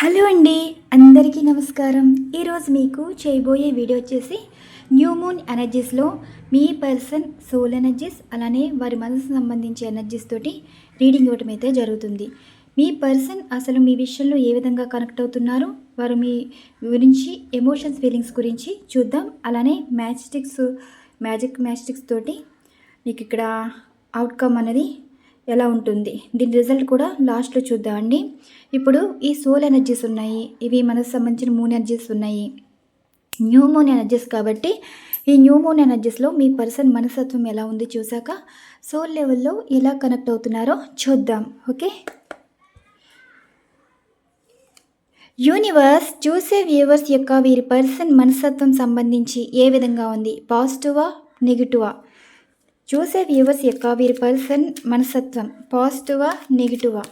Hello అండి అందరికీ నమస్కారం. ఈరోజు మీకు చేయబోయే వీడియో వచ్చేసి న్యూ మూన్ ఎనర్జీస్లో మీ పర్సన్ సోల్ ఎనర్జీస్ అలానే వారి మనసు సంబంధించి ఎనర్జీస్ తోటి రీడింగ్ ఇవ్వటం అయితే జరుగుతుంది. మీ పర్సన్ అసలు మీ విషయంలో ఏ విధంగా కనెక్ట్ అవుతున్నారు? వారు మీ గురించి ఎమోషన్స్ ఫీలింగ్స్ గురించి చూద్దాం. అలానే మ్యాజిస్టిక్స్ మ్యాజిక్ మ్యాజిస్టిక్స్ తోటి మీకు ఇక్కడ అవుట్కమ్ అనేది ఎలా ఉంటుంది? దీని రిజల్ట్ కూడా లాస్ట్లో చూద్దామండి ఇప్పుడు ఈ సోల్ ఎనర్జీస్ ఉన్నాయి. ఇవి మనకు సంబంధించిన మూన్ ఎనర్జీస్ ఉన్నాయి. న్యూ మూన్ ఎనర్జీస్ కాబట్టి ఈ న్యూ మూన్ ఎనర్జీస్లో మీ పర్సన్ మనస్తత్వం ఎలా ఉంది చూసాక సోల్ లెవెల్లో ఎలా కనెక్ట్ అవుతున్నారో చూద్దాం. ఓకే యూనివర్స్ చూసే వ్యూవర్స్ యొక్క వీరి పర్సన్ మనస్తత్వం సంబంధించి ఏ విధంగా ఉంది? పాజిటివా నెగిటివా చూసే వ్యూవర్స్ యొక్క వీరి పర్సన్ మనసత్వం పాజిటివా నెగిటివా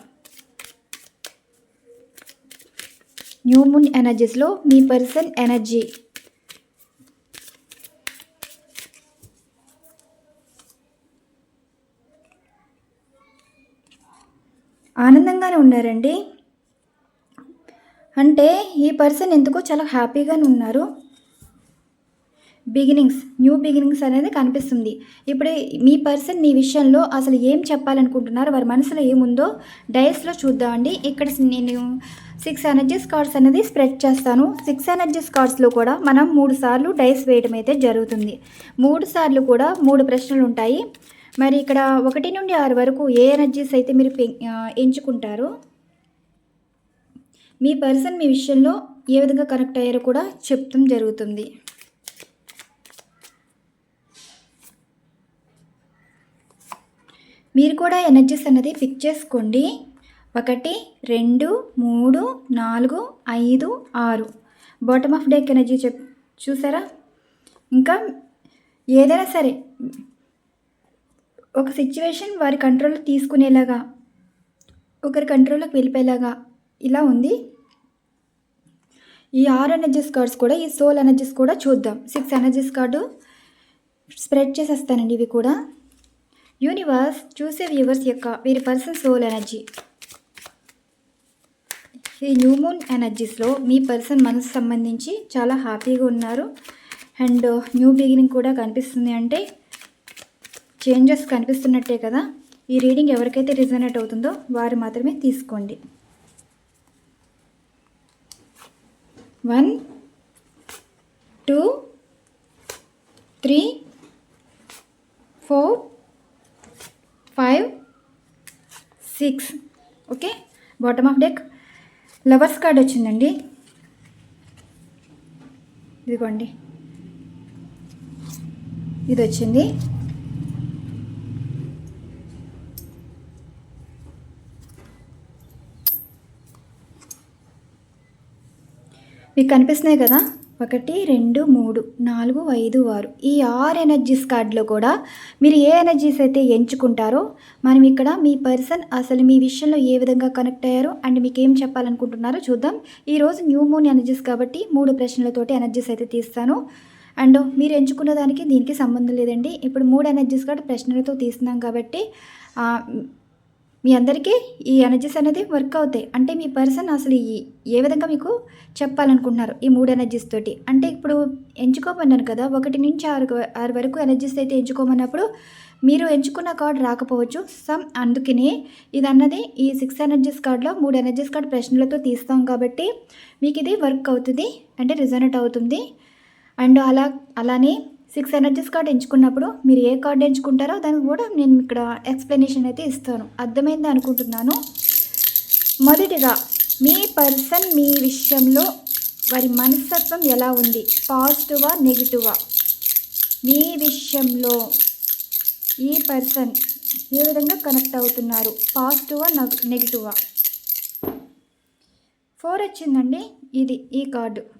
న్యూ మూన్ ఎనర్జీస్లో మీ పర్సన్ ఎనర్జీ. ఆనందంగానే ఉన్నారండి. అంటే ఈ పర్సన్ ఎందుకో చాలా హ్యాపీగానే ఉన్నారు? బిగినింగ్స్ న్యూ బిగినింగ్స్ అనేది కనిపిస్తుంది. ఇప్పుడు మీ పర్సన్ మీ విషయంలో అసలు ఏం చెప్పాలనుకుంటున్నారు వారి మనసులో ఏముందో డైస్లో చూద్దామండి. ఇక్కడ నేను సిక్స్ ఎనర్జీస్ కార్డ్స్ అనేది స్ప్రెడ్ చేస్తాను. సిక్స్ ఎనర్జీస్ కార్డ్స్లో కూడా మనం మూడు సార్లు డైస్ వేయడం అయితే జరుగుతుంది. మూడు సార్లు కూడా మూడు ప్రశ్నలు ఉంటాయి. మరి ఇక్కడ ఒకటి నుండి ఆరు వరకు ఏ ఎనర్జీస్ అయితే మీరు పె- ఎంచుకుంటారో మీ పర్సన్ మీ విషయంలో ఏ విధంగా కనెక్ట్ అయ్యారో కూడా చెప్తం జరుగుతుంది. మీరు కూడా ఎనర్జీస్ అనేది పిక్ చేసుకోండి. ఒకటి రెండు మూడు నాలుగు ఐదు ఆరు. బాటమ్ ఆఫ్ డేక్ ఎనర్జీ చెప్ చూసారా? ఇంకా ఏదైనా సరే ఒక సిచ్యువేషన్ వారి కంట్రోల్ తీసుకునేలాగా ఒకరి కంట్రోల్లోకి వెళ్ళిపోయేలాగా ఇలా ఉంది. ఈ ఆరు ఎనర్జీస్ కార్డ్స్ కూడా ఈ సోల్ ఎనర్జీస్ కూడా చూద్దాం. సిక్స్ ఎనర్జీస్ కార్డు స్ప్రెడ్ చేసేస్తానండి ఇవి కూడా. యూనివర్స్ చూసే వ్యూవర్స్ యొక్క వీరి పర్సన్ సోల్ ఎనర్జీ ఈ న్యూ మూన్ ఎనర్జీస్లో మీ పర్సన్ మనసు సంబంధించి చాలా హ్యాపీగా ఉన్నారు. అండ్ న్యూ బిగినింగ్ కూడా కనిపిస్తుంది అంటే చేంజెస్ కనిపిస్తున్నట్టే కదా. ఈ రీడింగ్ ఎవరికైతే రిజనేట్ అవుతుందో వారు మాత్రమే తీసుకోండి. One two three four five six okay bottom of deck lovers card వచ్చిందండి. ఇదిగోండి. ఇది వచ్చింది మీకు కనిపిస్తున్నాయి కదా? ఒకటి రెండు మూడు నాలుగు ఐదు ఆరు ఈ ఆరు ఎనర్జీస్ కార్డులో కూడా మీరు ఏ ఎనర్జీస్ అయితే ఎంచుకుంటారో మనం ఇక్కడ మీ పర్సన్ అసలు మీ విషయంలో ఏ విధంగా కనెక్ట్ అయ్యారో అండ్ మీకు ఏం చెప్పాలనుకుంటున్నారో చూద్దాం. ఈరోజు న్యూ మూన్ ఎనర్జీస్ కాబట్టి మూడు ప్రశ్నలతోటి ఎనర్జీస్ అయితే తీస్తాను. అండ్ మీరు ఎంచుకున్న దానికి దీనికి సంబంధం లేదండి. ఇప్పుడు మూడు ఎనర్జీస్ కార్డు ప్రశ్నలతో తీస్తున్నాం కాబట్టి మీ అందరికీ ఈ ఎనర్జీస్ అనేది వర్క్ అవుతాయి. అంటే మీ పర్సన్ అసలు ఈ ఏ విధంగా మీకు చెప్పాలనుకుంటున్నారు ఈ మూడు ఎనర్జీస్ తోటి? అంటే ఇప్పుడు ఎంచుకోమన్నాను కదా ఒకటి నుంచి ఆరు ఆరు వరకు ఎనర్జీస్ అయితే ఎంచుకోమన్నప్పుడు మీరు ఎంచుకున్న కార్డ్ రాకపోవచ్చు. సమ్ అందుకనే ఇది అన్నది ఈ సిక్స్ ఎనర్జీస్ కార్డులో మూడు ఎనర్జీస్ కార్డు ప్రశ్నలతో తీస్తాం కాబట్టి మీకు ఇది వర్క్ అవుతుంది అంటే రిజనెట్ అవుతుంది. అండ్ అలా అలానే సిక్స్ ఎనర్జీస్ కార్డ్ ఎంచుకున్నప్పుడు మీరు ఏ కార్డ్ ఎంచుకుంటారో దానికి కూడా నేను ఇక్కడ ఎక్స్ప్లెనేషన్ అయితే ఇస్తాను. అర్థమైంది అనుకుంటున్నాను? మొదటిగా మీ పర్సన్ మీ విషయంలో వారి మనస్తత్వం ఎలా ఉంది? పాజిటివా నెగిటివా? మీ విషయంలో ఈ పర్సన్ ఏ విధంగా కనెక్ట్ అవుతున్నారు? పాజిటివా నెగిటివా? ఫోర్ వచ్చిందండి. ఇది ఈ కార్డు.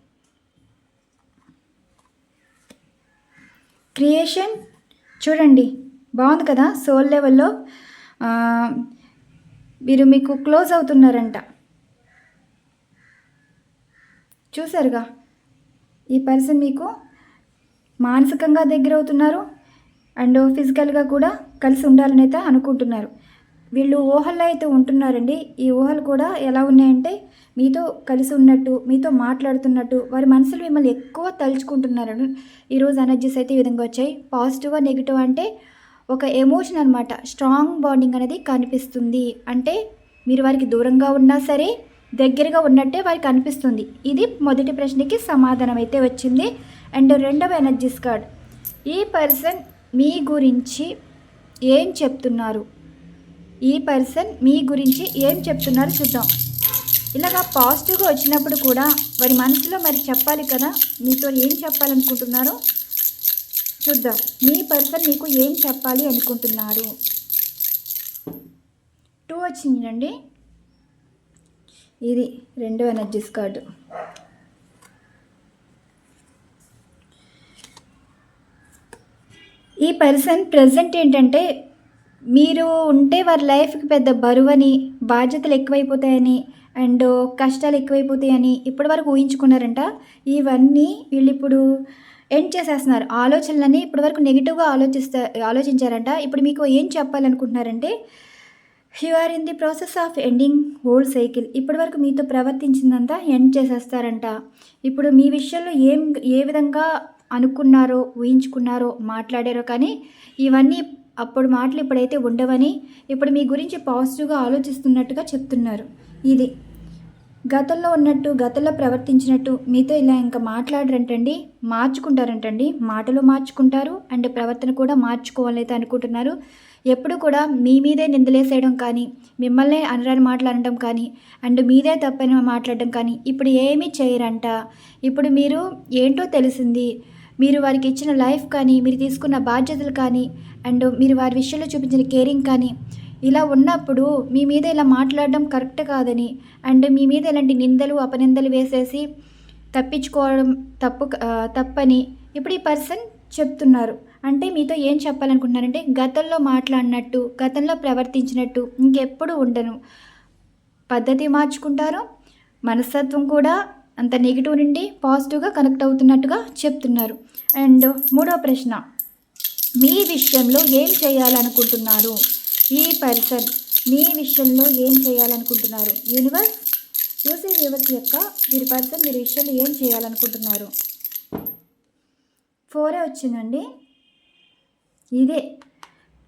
క్రియేషన్. చూడండి బాగుంది కదా? సోల్ లెవెల్లో మీరు మీకు క్లోజ్ అవుతున్నారంట. చూసారుగా? ఈ పర్సన్ మీకు మానసికంగా దగ్గర అవుతున్నారు అండ్ ఫిజికల్గా కూడా కలిసి ఉండాలని అయితే అనుకుంటున్నారు. వీళ్ళు ఊహల్లో అయితే ఉంటున్నారండి. ఈ ఊహలు కూడా ఎలా ఉన్నాయంటే మీతో కలిసి ఉన్నట్టు మీతో మాట్లాడుతున్నట్టు వారి మనసులు మిమ్మల్ని ఎక్కువ తలుచుకుంటున్నారు ఈరోజు ఎనర్జీస్ అయితే ఈ విధంగా వచ్చాయి. పాజిటివ్ నెగిటివ్ అంటే ఒక ఎమోషన్ అనమాట స్ట్రాంగ్ బాండింగ్ అనేది కనిపిస్తుంది. అంటే మీరు వారికి దూరంగా ఉన్నా సరే దగ్గరగా ఉన్నట్టే వారికి అనిపిస్తుంది. ఇది మొదటి ప్రశ్నకి సమాధానం అయితే వచ్చింది. అండ్ రెండవ ఎనర్జీస్ కార్డ్ ఈ పర్సన్ మీ గురించి ఏం చెప్తున్నారు? ఈ పర్సన్ మీ గురించి ఏం చెప్తున్నారు చూద్దాం. ఇలాగా పాజిటివ్గా వచ్చినప్పుడు కూడా వారి మనసులో మరి చెప్పాలి కదా? మీతో ఏం చెప్పాలనుకుంటున్నారో? చూద్దాం. మీ పర్సన్ మీకు ఏం చెప్పాలి అనుకుంటున్నారు? టూ వచ్చిందండి ఇది రెండో ఎనర్జీస్ కార్డు. ఈ పర్సన్ ప్రజెంట్ ఏంటంటే మీరు ఉంటే వారి లైఫ్కి పెద్ద బరువని బాధ్యతలు ఎక్కువైపోతాయని అండ్ కష్టాలు ఎక్కువైపోతాయని ఇప్పటి వరకు ఊహించుకున్నారంట. ఇవన్నీ వీళ్ళు ఇప్పుడు ఎండ్ చేసేస్తున్నారు. ఆలోచనలని ఇప్పటి వరకు నెగిటివ్గా ఆలోచిస్తా ఆలోచించారంట. ఇప్పుడు మీకు ఏం చెప్పాలనుకుంటున్నారంటే you are in the process of ending old cycle ఇప్పటి వరకు మీతో ప్రవర్తించిందంతా ఎండ్ చేసేస్తారంట. ఇప్పుడు మీ విషయంలో ఏం ఏ విధంగా అనుకున్నారో ఊహించుకున్నారో మాట్లాడారో కానీ ఇవన్నీ అప్పుడు మాటలు ఇప్పుడైతే ఉండవని ఇప్పుడు మీ గురించి పాజిటివ్గా ఆలోచిస్తున్నట్టుగా చెప్తున్నారు. ఇది. గతంలో ఉన్నట్టు గతంలో ప్రవర్తించినట్టు మీతో ఇలా ఇంకా మాట్లాడరంటండి మార్చుకుంటారంటండి. మాటలు మార్చుకుంటారు అండ్ ప్రవర్తన కూడా మార్చుకోవాలైతే అనుకుంటున్నారు. ఎప్పుడు కూడా మీ మీదే నిందలేసేయడం కానీ మిమ్మల్ని అనరాని మాట్లాడడం కానీ అండ్ మీదే తప్పని మాట్లాడడం కానీ ఇప్పుడు ఏమీ చేయరంట. ఇప్పుడు మీరు ఏంటో తెలిసింది. మీరు వారికి ఇచ్చిన లైఫ్ కానీ మీరు తీసుకున్న బాధ్యతలు కానీ అండ్ మీరు వారి విషయంలో చూపించిన కేరింగ్ కానీ ఇలా ఉన్నప్పుడు మీ మీద ఇలా మాట్లాడడం కరెక్ట్ కాదని అండ్ మీ మీద ఇలాంటి నిందలు అపనిందలు వేసేసి తప్పించుకోవడం తప్పు తప్పని ఇప్పుడు ఈ పర్సన్ చెప్తున్నారు. అంటే మీతో ఏం చెప్పాలనుకుంటున్నారంటే గతంలో మాట్లాడినట్టు గతంలో ప్రవర్తించినట్టు ఇంకెప్పుడు ఉండను. పద్ధతి మార్చుకుంటారు. మనస్తత్వం కూడా అంత నెగిటివ్ నుండి పాజిటివ్గా కనెక్ట్ అవుతున్నట్టుగా చెప్తున్నారు. అండ్ మూడో ప్రశ్న మీ విషయంలో ఏం చేయాలనుకుంటున్నారు? ఈ పర్సన్ మీ విషయంలో ఏం చేయాలనుకుంటున్నారు? యూనివర్స్ యూసీ యూనివర్స్ యొక్క మీరు పర్సన్ మీరు విషయంలో ఏం చేయాలనుకుంటున్నారు? ఫోరే వచ్చిందండి. ఇదే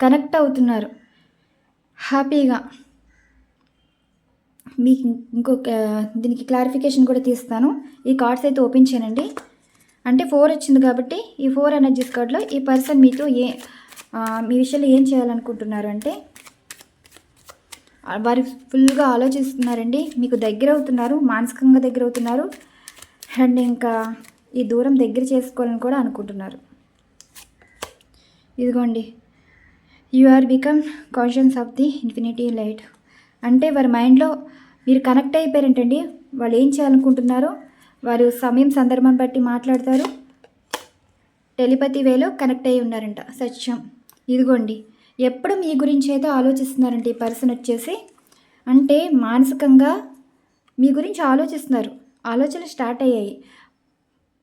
కనెక్ట్ అవుతున్నారు. హ్యాపీగా మీకు ఇంకొక దీనికి క్లారిఫికేషన్ కూడా తీస్తాను. ఈ కార్డ్స్ అయితే ఓపెన్ చేయనండి అంటే ఫోర్ వచ్చింది కాబట్టి ఈ ఫోర్ ఎనర్జీస్ కార్డ్లో ఈ పర్సన్ మీతో ఏ మీ విషయంలో ఏం చేయాలనుకుంటున్నారు అంటే వారు ఫుల్గా ఆలోచిస్తున్నారండి. మీకు దగ్గర అవుతున్నారు మానసికంగా దగ్గర అవుతున్నారు. అండ్ ఇంకా ఈ దూరం దగ్గర చేసుకోవాలని కూడా అనుకుంటున్నారు. ఇదిగోండి. You are become conscience of the infinity light. అంటే వారి మైండ్లో మీరు కనెక్ట్ అయిపోయారంటండి. వాళ్ళు ఏం చేయాలనుకుంటున్నారో వారు సమయం సందర్భం బట్టి మాట్లాడతారు. టెలిపతి వేలో కనెక్ట్ అయి ఉన్నారంట. సత్యం. ఇదిగోండి ఎప్పుడు మీ గురించి అయితే ఆలోచిస్తున్నారంటే ఈ పర్సన్ వచ్చేసి? అంటే మానసికంగా మీ గురించి ఆలోచిస్తున్నారు. ఆలోచనలు స్టార్ట్ అయ్యాయి.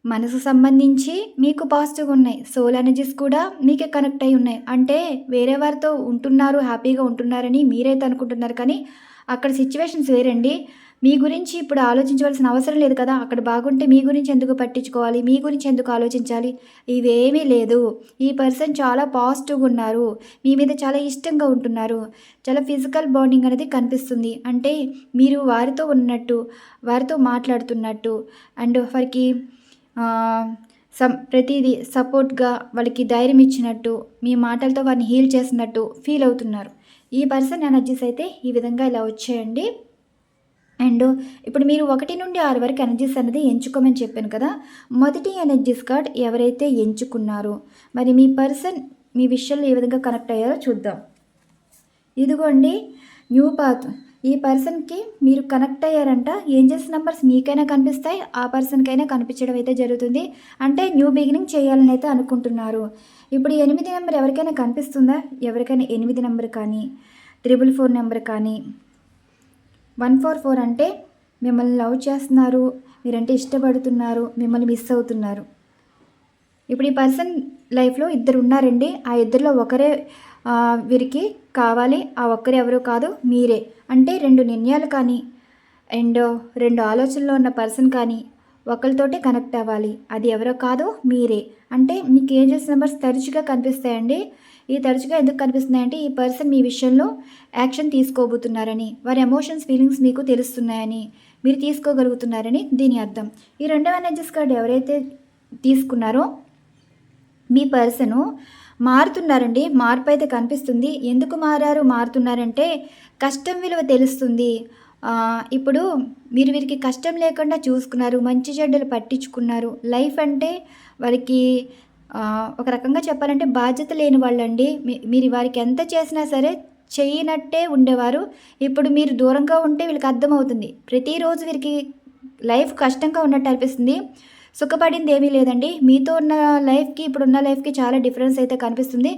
మనసు సంబంధించి మీకు పాజిటివ్గా ఉన్నాయి. సోల్ ఎనర్జీస్ కూడా మీకే కనెక్ట్ అయి ఉన్నాయి. అంటే వేరే వారితో ఉంటున్నారు హ్యాపీగా ఉంటున్నారని మీరైతే అనుకుంటున్నారు. కానీ అక్కడ సిచ్యువేషన్స్ వేరండి. మీ గురించి ఇప్పుడు ఆలోచించవలసిన అవసరం లేదు కదా? అక్కడ బాగుంటే మీ గురించి ఎందుకు పట్టించుకోవాలి? మీ గురించి ఎందుకు ఆలోచించాలి? ఇవేమీ లేదు. ఈ పర్సన్ చాలా పాజిటివ్గా ఉన్నారు. మీ మీద చాలా ఇష్టంగా ఉంటున్నారు. చాలా ఫిజికల్ బాండింగ్ అనేది కనిపిస్తుంది. అంటే మీరు వారితో ఉన్నట్టు వారితో మాట్లాడుతున్నట్టు అండ్ వారికి ఆ, సం ప్రతిదీ సపోర్ట్గా వాళ్ళకి ధైర్యం ఇచ్చినట్టు మీ మాటలతో వారిని హీల్ చేసినట్టు ఫీల్ అవుతున్నారు. ఈ పర్సన్ ఎనర్జీస్ అయితే ఈ విధంగా ఇలా వచ్చేయండి. అండ్ ఇప్పుడు మీరు ఒకటి నుండి ఆరు వరకు ఎనర్జీస్ అనేది ఎంచుకోమని చెప్పాను కదా మొదటి ఎనర్జీస్ కార్డ్ ఎవరైతే ఎంచుకున్నారో మరి మీ పర్సన్ మీ విషయంలో ఏ విధంగా కనెక్ట్ అయ్యారో చూద్దాం. ఇదిగోండి న్యూ పాత్ ఈ పర్సన్కి మీరు కనెక్ట్ అయ్యారంట ఏంజల్స్ నెంబర్స్ మీకైనా కనిపిస్తాయి ఆ పర్సన్కైనా కనిపించడం అయితే జరుగుతుంది. అంటే న్యూ బిగినింగ్ చేయాలని అయితే అనుకుంటున్నారు. ఇప్పుడు ఎనిమిది నెంబర్ ఎవరికైనా కనిపిస్తుందా? ఎవరికైనా ఎనిమిది నెంబర్ కానీ త్రిబుల్ ఫోర్ నెంబర్ కానీ వన్ ఫోర్ ఫోర్ అంటే మిమ్మల్ని లవ్ చేస్తున్నారు మీరంటే ఇష్టపడుతున్నారు మిమ్మల్ని మిస్ అవుతున్నారు. ఇప్పుడు ఈ పర్సన్ లైఫ్లో ఇద్దరు ఉన్నారండి. ఆ ఇద్దరిలో ఒకరే వీరికి కావాలి ఆ ఒక్కరు ఎవరు కాదు మీరే. అంటే రెండు నిర్ణయాలు కానీ అండ్ రెండు ఆలోచనలో ఉన్న పర్సన్ కానీ ఒకరితోటే కనెక్ట్ అవ్వాలి. అది ఎవరో కాదు మీరే. అంటే మీకు ఏంజల్స్ నెంబర్స్ తరచుగా కనిపిస్తాయండి? ఈ తరచుగా ఎందుకు కనిపిస్తున్నాయంటే ఈ పర్సన్ మీ విషయంలో యాక్షన్ తీసుకోబోతున్నారని వారి ఎమోషన్స్ ఫీలింగ్స్ మీకు తెలుస్తున్నాయని మీరు తీసుకోగలుగుతున్నారని దీని అర్థం. ఈ రెండవ ఎనర్జీస్ కార్డ్ ఎవరైతే తీసుకున్నారో మీ పర్సను మారుతున్నారండి. మార్పు అయితే కనిపిస్తుంది. ఎందుకు మారారు? మారుతున్నారంటే కష్టం విలువ తెలుస్తుంది. ఇప్పుడు మీరు వీరికి కష్టం లేకుండా చూసుకున్నారు మంచి చెడ్డలు పట్టించుకున్నారు. లైఫ్ అంటే వారికి ఒక రకంగా చెప్పాలంటే బాధ్యత లేని వాళ్ళండి. మీ- మీరు వారికి ఎంత చేసినా సరే చేయనట్టే ఉండేవారు. ఇప్పుడు మీరు దూరంగా ఉంటే వీళ్ళకి అర్థమవుతుంది. ప్రతిరోజు వీరికి లైఫ్ కష్టంగా ఉన్నట్టు అనిపిస్తుంది. సుఖపడింది ఏమీ లేదండి. మీతో ఉన్న లైఫ్కి ఇప్పుడున్న లైఫ్కి చాలా డిఫరెన్స్ అయితే కనిపిస్తుంది.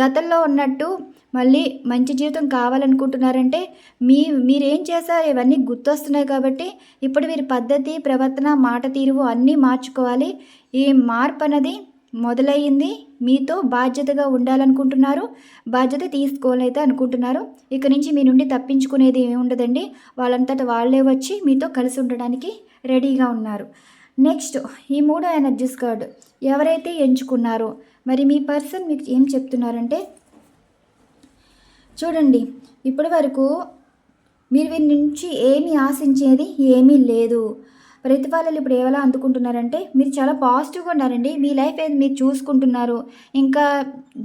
గతంలో ఉన్నట్టు మళ్ళీ మంచి జీవితం కావాలనుకుంటున్నారంటే మీ మీరేం చేశారు? ఇవన్నీ గుర్తొస్తున్నాయి కాబట్టి ఇప్పుడు మీరు పద్ధతి ప్రవర్తన మాట తీరువు అన్నీ మార్చుకోవాలి. ఈ మార్పు అనేది మొదలయ్యింది. మీతో బాధ్యతగా ఉండాలనుకుంటున్నారు. బాధ్యత తీసుకోవాలైతే అనుకుంటున్నారు. ఇక నుంచి మీ నుండి తప్పించుకునేది ఏమి ఉండదండి. వాళ్ళంతట వాళ్ళే వచ్చి మీతో కలిసి ఉండడానికి రెడీగా ఉన్నారు. నెక్స్ట్ ఈ మూడో ఎనర్జీస్ కార్డ్. ఎవరైతే ఎంచుకున్నారో మరి మీ పర్సన్ మీకు ఏం చెప్తున్నారంటే చూడండి ఇప్పటి వరకు మీరు వీరి నుంచి ఏమీ ఆశించేది ఏమీ లేదు. ప్రతిఫలాలు ఇప్పుడు ఏవలా అందుకుంటున్నారంటే మీరు చాలా పాజిటివ్గా ఉన్నారండి. మీ లైఫ్ ఏది మీరు చూసుకుంటున్నారు. ఇంకా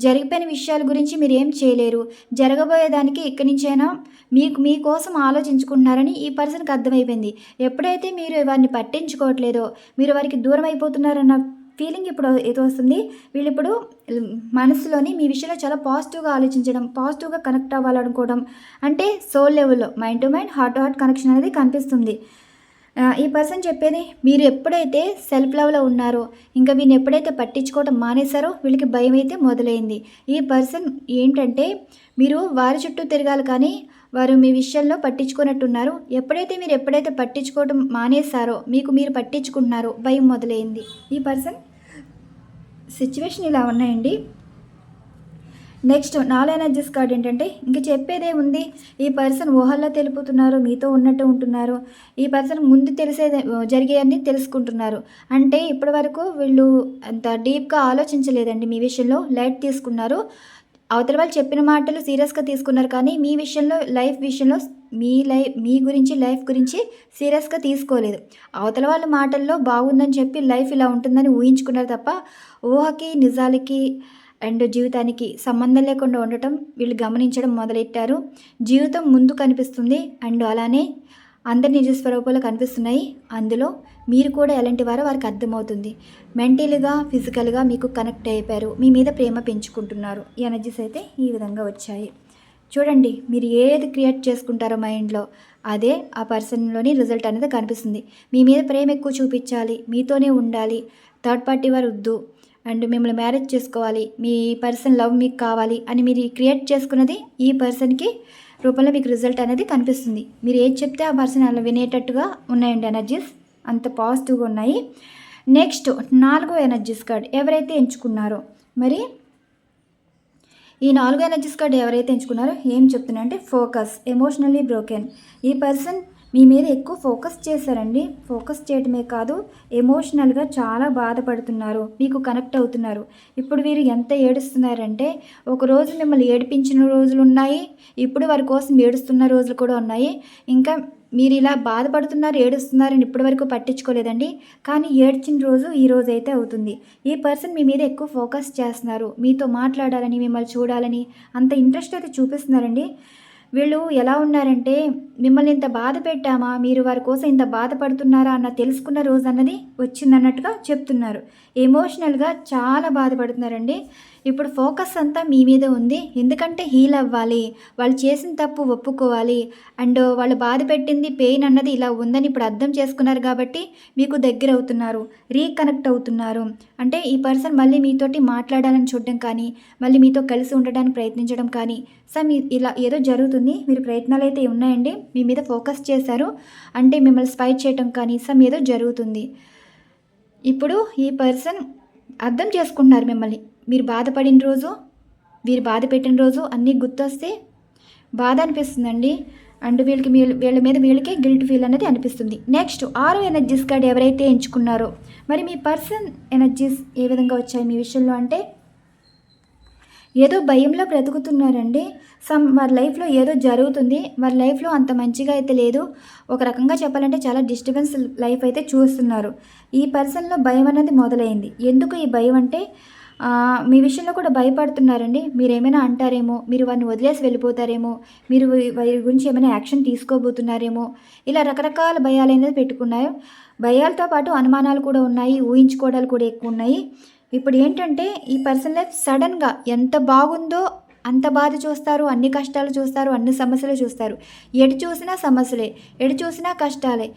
జరిగిపోయిన విషయాల గురించి మీరు ఏం చేయలేరు. జరగబోయేదానికి ఇక్కడి నుంచైనా మీకు మీకోసం ఆలోచించుకుంటున్నారని ఈ పర్సన్కి అర్థమైపోయింది. ఎప్పుడైతే మీరు వారిని పట్టించుకోవట్లేదో మీరు వారికి దూరం అయిపోతున్నారన్న ఫీలింగ్ ఇప్పుడు ఏదో వస్తుంది. వీళ్ళు ఇప్పుడు మనసులోని మీ విషయంలో చాలా పాజిటివ్గా ఆలోచించడం పాజిటివ్గా కనెక్ట్ అవ్వాలనుకోవడం అంటే సోల్ లెవెల్లో mind to mind heart to heart connection అనేది కనిపిస్తుంది. ఈ పర్సన్ చెప్పేది మీరు ఎప్పుడైతే సెల్ఫ్ లవ్లో ఉన్నారో ఇంకా వీళ్ళు ఎప్పుడైతే పట్టించుకోవటం మానేశారో వీళ్ళకి భయం అయితే మొదలైంది. ఈ పర్సన్ ఏంటంటే మీరు వారి చుట్టూ తిరగాలి కానీ వారు మీ విషయంలో పట్టించుకున్నట్టున్నారు ఎప్పుడైతే మీరు ఎప్పుడైతే పట్టించుకోవడం మానేశారో మీకు మీరు పట్టించుకుంటున్నారో భయం మొదలైంది. ఈ పర్సన్ సిచ్యువేషన్ ఇలా ఉన్నాయండి. నెక్స్ట్ నాలుగు ఎనర్జీస్ కార్డ్ ఏంటంటే ఇంక చెప్పేదే ఉంది. ఈ పర్సన్ ఊహల్లో తెలుపుతున్నారు మీతో ఉన్నట్టు ఉంటున్నారు. ఈ పర్సన్ ముందు తెలిసే జరిగేవన్నీ తెలుసుకుంటున్నారు. అంటే ఇప్పటి వరకు వీళ్ళు అంత డీప్గా ఆలోచించలేదండి మీ విషయంలో లైట్ తీసుకున్నారు. అవతల వాళ్ళు చెప్పిన మాటలు సీరియస్గా తీసుకున్నారు కానీ మీ విషయంలో లైఫ్ విషయంలో మీ లైఫ్ మీ గురించి లైఫ్ గురించి సీరియస్గా తీసుకోలేదు. అవతల వాళ్ళ మాటల్లో బాగుందని చెప్పి లైఫ్ ఇలా ఉంటుందని ఊహించుకున్నారు తప్ప ఊహకి నిజాలకి అండ్ జీవితానికి సంబంధం లేకుండా ఉండటం వీళ్ళు గమనించడం మొదలెట్టారు. జీవితం ముందు కనిపిస్తుంది అండ్ అలానే అందరి నిజ స్వరూపాలు కనిపిస్తున్నాయి. అందులో మీరు కూడా ఎలాంటి వారో వారికి అర్థమవుతుంది. మెంటల్గా ఫిజికల్గా మీకు కనెక్ట్ అయిపోయారు. మీ మీద ప్రేమ పెంచుకుంటున్నారు. ఈ ఎనర్జీస్ అయితే ఈ విధంగా వచ్చాయి. చూడండి మీరు ఏది క్రియేట్ చేసుకుంటారో మైండ్లో అదే ఆ పర్సన్లోని రిజల్ట్ అనేది కనిపిస్తుంది. మీ మీద ప్రేమ ఎక్కువ చూపించాలి మీతోనే ఉండాలి. థర్డ్ పార్టీ వారు వద్దు. అండ్ మిమ్మల్ని మ్యారేజ్ చేసుకోవాలి. మీ పర్సన్ లవ్ మీకు కావాలి అని మీరు క్రియేట్ చేసుకున్నది ఈ పర్సన్కి రూపంలో మీకు రిజల్ట్ అనేది కనిపిస్తుంది. మీరు ఏది చెప్తే ఆ పర్సన్ అలా వినేటట్టుగా ఉన్నాయండి ఎనర్జీస్ అంత పాజిటివ్గా ఉన్నాయి. నెక్స్ట్ నాలుగో ఎనర్జీస్ కార్డ్ ఎవరైతే ఎంచుకున్నారో మరి ఈ నాలుగు ఎనర్జీస్ కార్డ్ ఎవరైతే ఎంచుకున్నారో ఏం చెప్తున్నా అంటే ఫోకస్ ఎమోషనల్లీ బ్రోకెన్ ఈ పర్సన్ మీ మీద ఎక్కువ ఫోకస్ చేశారండి. ఫోకస్ చేయటమే కాదు ఎమోషనల్గా చాలా బాధపడుతున్నారు. మీకు కనెక్ట్ అవుతున్నారు. ఇప్పుడు వీరు ఎంత ఏడుస్తున్నారంటే ఒక రోజు మిమ్మల్ని ఏడిపించిన రోజులు ఉన్నాయి ఇప్పుడు వారి కోసం ఏడుస్తున్న రోజులు కూడా ఉన్నాయి. ఇంకా మీరు ఇలా బాధపడుతున్నారు ఏడుస్తున్నారని ఇప్పటివరకు పట్టించుకోలేదండి. కానీ ఏడ్చిన రోజు ఈ రోజు అయితే అవుతుంది. ఈ పర్సన్ మీ మీద ఎక్కువ ఫోకస్ చేస్తున్నారు? మీతో మాట్లాడాలని మిమ్మల్ని చూడాలని అంత ఇంట్రెస్ట్ అయితే చూపిస్తున్నారండి. వీళ్ళు ఎలా ఉన్నారంటే మిమ్మల్ని ఇంత బాధ పెట్టామా? మీరు వారి కోసం ఇంత బాధపడుతున్నారా? అన్న తెలుసుకున్న రోజు అన్నది వచ్చిందన్నట్టుగా చెప్తున్నారు. ఎమోషనల్గా చాలా బాధపడుతున్నారండి. ఇప్పుడు ఫోకస్ అంతా మీ మీద ఉంది. ఎందుకంటే హీల్ అవ్వాలి. వాళ్ళు చేసిన తప్పు ఒప్పుకోవాలి. అండ్ వాళ్ళు బాధ పెట్టింది పెయిన్ అన్నది ఇలా ఉందని ఇప్పుడు అర్థం చేసుకున్నారు కాబట్టి మీకు దగ్గర అవుతున్నారు. రీకనెక్ట్ అవుతున్నారు. అంటే ఈ పర్సన్ మళ్ళీ మీతోటి మాట్లాడాలని చూడడం కానీ మళ్ళీ మీతో కలిసి ఉండడానికి ప్రయత్నించడం కానీ సమ్ ఇలా ఏదో జరుగుతుంది. మీరు ప్రయత్నాలు అయితే ఉన్నాయండి. మీ మీద ఫోకస్ చేశారు. అంటే మిమ్మల్ని స్పై చేయటం కానీ సమ్ ఏదో జరుగుతుంది. ఇప్పుడు ఈ పర్సన్ అర్థం చేసుకుంటున్నారు మిమ్మల్ని. మీరు బాధపడిన రోజు వీరు బాధ పెట్టిన రోజు అన్నీ గుర్తొస్తే బాధ అనిపిస్తుందండి. అండ్ వీళ్ళకి మీ- వీళ్ళ మీద వీళ్ళకే గిల్ట్ ఫీల్ అనేది అనిపిస్తుంది. నెక్స్ట్ ఆరో ఎనర్జీస్ కార్డ్ ఎవరైతే ఎంచుకున్నారో మరి మీ పర్సన్ ఎనర్జీస్ ఏ విధంగా వచ్చాయి మీ విషయంలో అంటే ఏదో భయంలో బ్రతుకుతున్నారండి. సమ్ వారి లైఫ్లో ఏదో జరుగుతుంది. వారి లైఫ్లో అంత మంచిగా అయితే లేదు. ఒక రకంగా చెప్పాలంటే చాలా డిస్టర్బెన్స్ లైఫ్ అయితే చూస్తున్నారు. ఈ పర్సన్లో భయం అనేది మొదలైంది. ఎందుకు ఈ భయం అంటే మీ విషయంలో కూడా భయపడుతున్నారండి. మీరు ఏమైనా అంటారేమో మీరు వారిని వదిలేసి వెళ్ళిపోతారేమో మీరు వారి గురించి ఏమైనా యాక్షన్ తీసుకోబోతున్నారేమో ఇలా రకరకాల భయాలు అనేది పెట్టుకున్నారు భయాలతో పాటు అనుమానాలు కూడా ఉన్నాయి ఊహించుకోవడాలు కూడా ఎక్కువ ఉన్నాయి. ఇప్పుడు ఏంటంటే ఈ పర్సన్ లైఫ్ సడన్గా ఎంత బాగుందో అంత బాధ చూస్తారు అన్ని కష్టాలు చూస్తారు అన్ని సమస్యలు చూస్తారు. ఎటు చూసినా సమస్యలే ఎటు చూసినా కష్టాలే.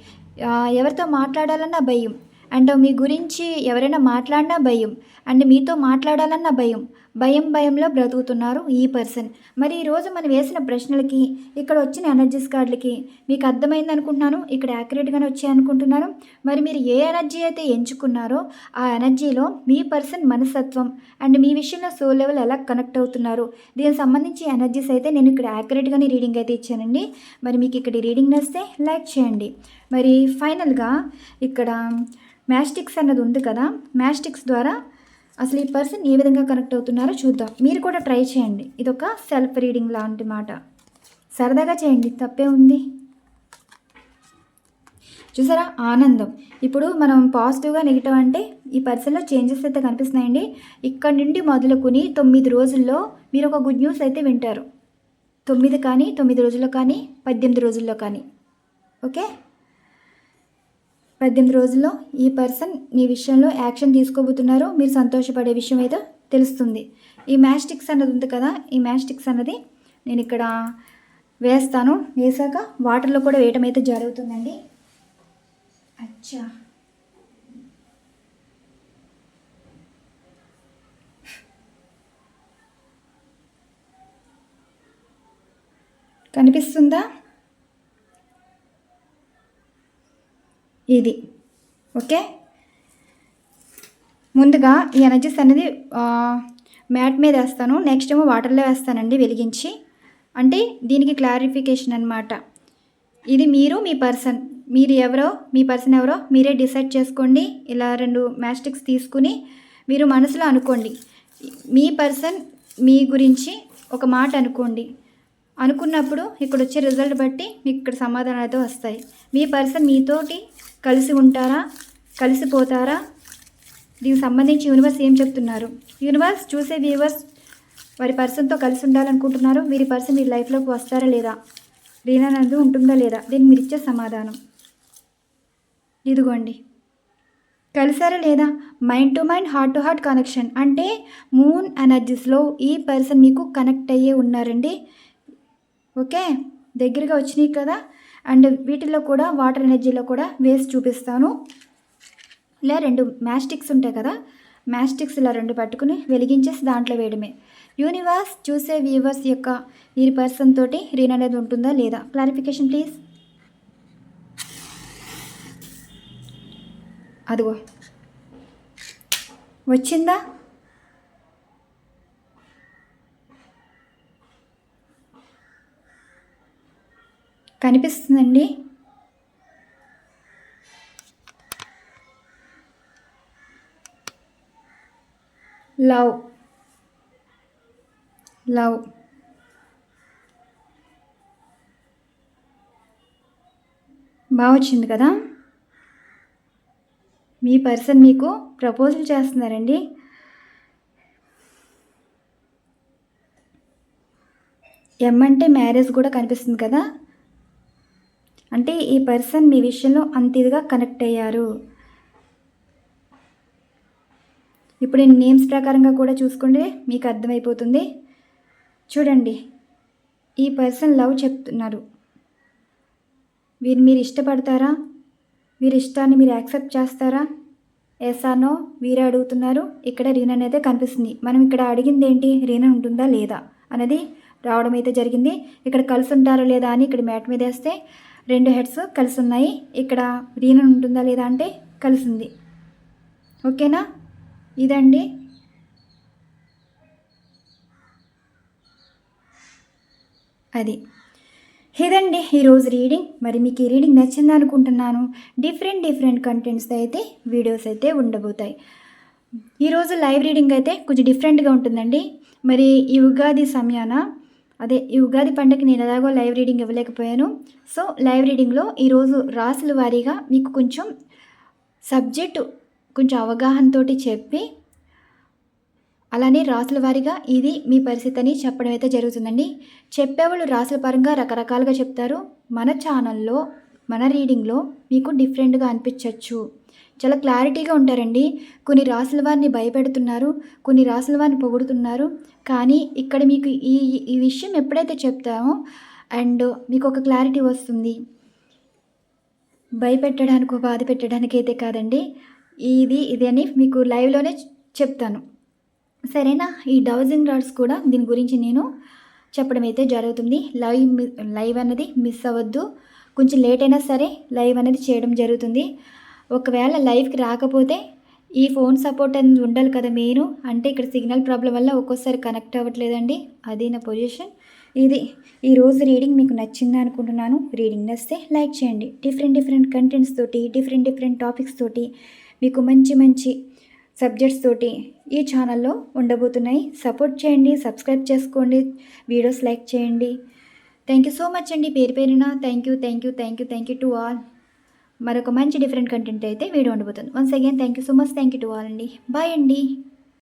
ఎవరితో మాట్లాడాలన్నా భయం. అండ్ మీ గురించి ఎవరైనా మాట్లాడినా భయం. అండ్ మీతో మాట్లాడాలన్న భయం భయం భయంలో బ్రతుకుతున్నారు ఈ పర్సన్. మరి ఈరోజు మనం వేసిన ప్రశ్నలకి ఇక్కడ వచ్చిన ఎనర్జీస్ కార్డులకి మీకు అర్థమైంది అనుకుంటున్నాను ఇక్కడ యాక్యురేట్గానే వచ్చాయి అనుకుంటున్నాను. మరి మీరు ఏ ఎనర్జీ అయితే ఎంచుకున్నారో ఆ ఎనర్జీలో మీ పర్సన్ మనస్తత్వం అండ్ మీ విషయంలో సోల్ లెవెల్ ఎలా కనెక్ట్ అవుతున్నారు. దీనికి సంబంధించి ఎనర్జీస్ అయితే నేను ఇక్కడ యాక్యురేట్గానే రీడింగ్ అయితే ఇచ్చానండి. మరి మీకు ఇక్కడ రీడింగ్ నచ్చితే లైక్ చేయండి. మరి ఫైనల్గా ఇక్కడ మ్యాస్టిక్స్ అన్నది ఉంది కదా మ్యాస్టిక్స్ ద్వారా అసలు ఈ పర్సన్ ఏ విధంగా కనెక్ట్ అవుతున్నారో చూద్దాం. మీరు కూడా ట్రై చేయండి. ఇదొక సెల్ఫ్ రీడింగ్ లాంటి మాట. సరదాగా చేయండి. తప్పే ఉంది. చూసారా? ఆనందం. ఇప్పుడు మనం పాజిటివ్గా నెగిటివ్ అంటే ఈ పర్సన్లో చేంజెస్ అయితే కనిపిస్తున్నాయండి. ఇక్కడ నుండి మొదలుకొని తొమ్మిది రోజుల్లో మీరు ఒక గుడ్ న్యూస్ అయితే వింటారు. తొమ్మిది కానీ తొమ్మిది రోజుల్లో కానీ పద్దెనిమిది రోజుల్లో కానీ. ఓకే? పద్దెనిమిది రోజుల్లో ఈ పర్సన్ మీ విషయంలో యాక్షన్ తీసుకోబోతున్నారు మీరు సంతోషపడే విషయం ఏదో తెలుస్తుంది. ఈ మ్యాస్టిక్స్ అన్నది ఉంది కదా? ఈ మ్యాస్టిక్స్ అన్నది నేను ఇక్కడ వేస్తాను. వేసాక వాటర్లో కూడా వేయటం అయితే జరుగుతుందండి. అచ్చా. కనిపిస్తుందా? ఇది. ఓకే? ముందుగా ఈ ఎనర్జీస్ అనేది మ్యాట్ మీద వేస్తాను. నెక్స్ట్ ఏమో వాటర్లో వేస్తానండి వెలిగించి. అంటే దీనికి క్లారిఫికేషన్ అనమాట ఇది మీరు మీ పర్సన్ మీరు ఎవరో మీ పర్సన్ ఎవరో మీరే డిసైడ్ చేసుకోండి. ఇలా రెండు మ్యాస్టిక్స్ తీసుకుని మీరు మనసులో అనుకోండి. మీ పర్సన్ మీ గురించి ఒక మాట అనుకోండి. అనుకున్నప్పుడు ఇక్కడ వచ్చే రిజల్ట్ బట్టి మీకు ఇక్కడ సమాధానాలు అయితే వస్తాయి. మీ పర్సన్ మీతోటి కలిసి ఉంటారా? కలిసిపోతారా దీనికి సంబంధించి యూనివర్స్ ఏం చెప్తున్నారు? యూనివర్స్ చూసే వ్యూవర్స్ వారి పర్సన్తో కలిసి ఉండాలనుకుంటున్నారు. వీరి పర్సన్ మీ లైఫ్లోకి వస్తారా లేదా? రీనన్నది ఉంటుందా లేదా? దీనికి మీరు ఇచ్చే సమాధానం. ఇదిగోండి. కలిసారా లేదా? Mind to mind heart to heart connection అంటే మూన్ ఎనర్జీస్లో ఈ పర్సన్ మీకు కనెక్ట్ అయ్యే ఉన్నారండి. ఓకే? దగ్గరగా వచ్చినాయి కదా? అండ్ వీటిలో కూడా వాటర్ ఎనర్జీలో కూడా వేసి చూపిస్తాను. ఇలా రెండు మ్యాస్టిక్స్ ఉంటాయి కదా మ్యాస్టిక్స్ ఇలా రెండు పట్టుకుని వెలిగించేసి దాంట్లో వేయడమే. యూనివర్స్ చూసే వ్యూవర్స్ యొక్క ఈ పర్సన్ తోటి రీన్ అనేది ఉంటుందా లేదా? Clarification please. అదిగో. వచ్చిందా? కనిపిస్తుందండి. లవ్. లవ్. బాగా వచ్చింది కదా? మీ పర్సన్ మీకు ప్రపోజల్ చేస్తున్నారండి. ఎమ్మంటే అంటే మ్యారేజ్ కూడా కనిపిస్తుంది కదా? అంటే ఈ పర్సన్ మీ విషయంలో అంత ఇదిగా కనెక్ట్ అయ్యారు. ఇప్పుడు నేను నేమ్స్ ప్రకారంగా కూడా చూసుకుంటే మీకు అర్థమైపోతుంది. చూడండి ఈ పర్సన్ లవ్ చెప్తున్నారు. వీరు మీరు ఇష్టపడతారా? వీరి ఇష్టాన్ని మీరు యాక్సెప్ట్ చేస్తారా? ఏసానో వీరే అడుగుతున్నారు. ఇక్కడ రీన్ అనేది కనిపిస్తుంది. మనం ఇక్కడ అడిగింది ఏంటి? రీన ఉంటుందా లేదా? అనేది రావడం అయితే జరిగింది. ఇక్కడ కలిసి ఉంటారో లేదా అని ఇక్కడ మ్యాట్ మీద వేస్తే రెండు హెడ్స్ కలిసి ఉన్నాయి ఇక్కడ రీన ఉంటుందా లేదా అంటే కలిసింది. ఓకేనా? ఇదండి. అది. ఇదండి ఈరోజు రీడింగ్. మరి మీకు ఈ రీడింగ్ నచ్చింది అనుకుంటున్నాను. డిఫరెంట్ డిఫరెంట్ కంటెంట్స్ అయితే వీడియోస్ అయితే ఉండబోతాయి. ఈరోజు లైవ్ రీడింగ్ అయితే కొంచెం డిఫరెంట్గా ఉంటుందండి. మరి ఈ ఉగాది సమయాన అదే ఈ ఉగాది పండగకి నేను ఎలాగో లైవ్ రీడింగ్ ఇవ్వలేకపోయాను. సో లైవ్ రీడింగ్లో ఈరోజు రాసుల వారీగా మీకు కొంచెం సబ్జెక్టు కొంచెం అవగాహనతో చెప్పి అలానే రాసుల వారీగా ఇది మీ పరిస్థితి అని చెప్పడం అయితే జరుగుతుందండి. చెప్పేవాళ్ళు రాసుల పరంగా రకరకాలుగా చెప్తారు. మన ఛానల్లో మన రీడింగ్లో మీకు డిఫరెంట్గా అనిపించవచ్చు చాలా క్లారిటీగా ఉంటారండి. కొన్ని రాసుల వారిని భయపెడుతున్నారు కొన్ని రాసుల వారిని పొగుడుతున్నారు. కానీ ఇక్కడ మీకు ఈ ఈ విషయం ఎప్పుడైతే చెప్తామో అండ్ మీకు ఒక క్లారిటీ వస్తుంది. భయపెట్టడానికి బాధ పెట్టడానికి అయితే కాదండి. ఇది ఇది అని మీకు లైవ్లోనే చెప్తాను. సరేనా? ఈ డౌజింగ్ రాడ్స్ కూడా దీని గురించి నేను చెప్పడం అయితే జరుగుతుంది. లైవ్ లైవ్ అన్నది మిస్ అవ్వద్దు. కొంచెం లేట్ అయినా సరే లైవ్ అనేది చేయడం జరుగుతుంది. ఒకవేళ లైవ్కి రాకపోతే ఈ ఫోన్ సపోర్ట్ అనేది ఉండాలి కదా మెయిన్. అంటే ఇక్కడ సిగ్నల్ ప్రాబ్లం వల్ల ఒక్కోసారి కనెక్ట్ అవ్వట్లేదండి. అది నా పొజిషన్. ఇది ఈ రోజు రీడింగ్ మీకు నచ్చింది అనుకుంటున్నాను. రీడింగ్ నచ్చితే లైక్ చేయండి. డిఫరెంట్ డిఫరెంట్ కంటెంట్స్ తోటి డిఫరెంట్ డిఫరెంట్ టాపిక్స్ తోటి మీకు మంచి మంచి సబ్జెక్ట్స్ తోటి ఈ ఛానల్లో ఉండబోతున్నాయి. సపోర్ట్ చేయండి సబ్స్క్రైబ్ చేసుకోండి వీడియోస్ లైక్ చేయండి. థ్యాంక్ యూ సో మచ్ అండి. పేరు పేరున. Thank you thank you thank you thank you to all మరొక మంచి డిఫరెంట్ కంటెంట్ అయితే వీడియో ఉండిపోతుంది once again thank you so much thank you to all అండి. బాయ్ అండి.